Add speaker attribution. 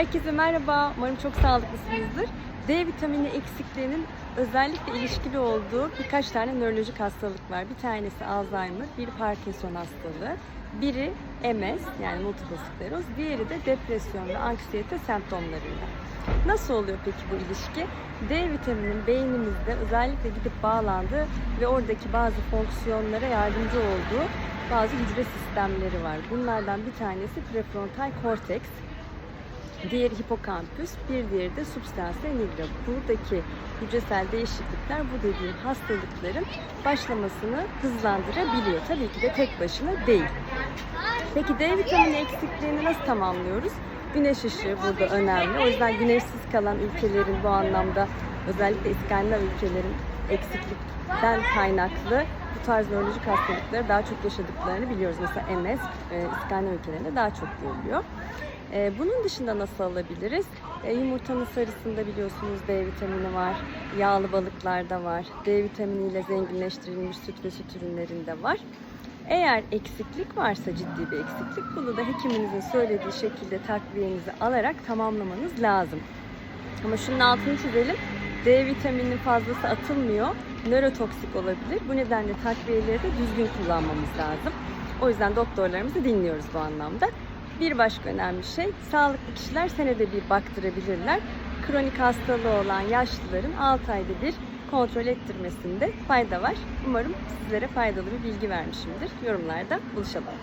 Speaker 1: Herkese merhaba. Umarım çok sağlıklısınızdır. D vitamini eksikliğinin özellikle ilişkili olduğu birkaç tane nörolojik hastalık var. Bir tanesi Alzheimer, biri Parkinson hastalığı, biri MS yani multiple skleroz, diğeri de depresyon ve anksiyete semptomlarıyla. Nasıl oluyor peki bu ilişki? D vitaminin beynimizde özellikle gidip bağlandığı ve oradaki bazı fonksiyonlara yardımcı olduğu bazı hücre sistemleri var. Bunlardan bir tanesi prefrontal korteks, diğeri hipokampüs, bir diğeri de substantia nigra. Buradaki hücresel değişiklikler bu dediğim hastalıkların başlamasını hızlandırabiliyor. Tabii ki de tek başına değil. Peki D vitamini eksikliğini nasıl tamamlıyoruz? Güneş ışığı burada önemli. O yüzden güneşsiz kalan ülkelerin bu anlamda özellikle İskandinav ülkelerin eksiklikten kaynaklı bu tarz nörolojik hastalıkları daha çok yaşadıklarını biliyoruz. Mesela MS e, İskandinav ülkelerinde daha çok görülüyor. E, bunun dışında nasıl alabiliriz? E, yumurtanın sarısında biliyorsunuz D vitamini var, yağlı balıklarda var, D vitaminiyle zenginleştirilmiş süt ve süt ürünlerinde var. Eğer eksiklik varsa ciddi bir eksiklik bunu da hekiminizin söylediği şekilde takviyenizi alarak tamamlamanız lazım. Ama şunun altını çizelim. D vitamininin fazlası atılmıyor. Nörotoksik olabilir. Bu nedenle takviyeleri de düzgün kullanmamız lazım. O yüzden doktorlarımızı dinliyoruz bu anlamda. Bir başka önemli şey, sağlıklı kişiler senede bir baktırabilirler. Kronik hastalığı olan yaşlıların 6 ayda bir kontrol ettirmesinde fayda var. Umarım sizlere faydalı bir bilgi vermişimdir. Yorumlarda buluşalım.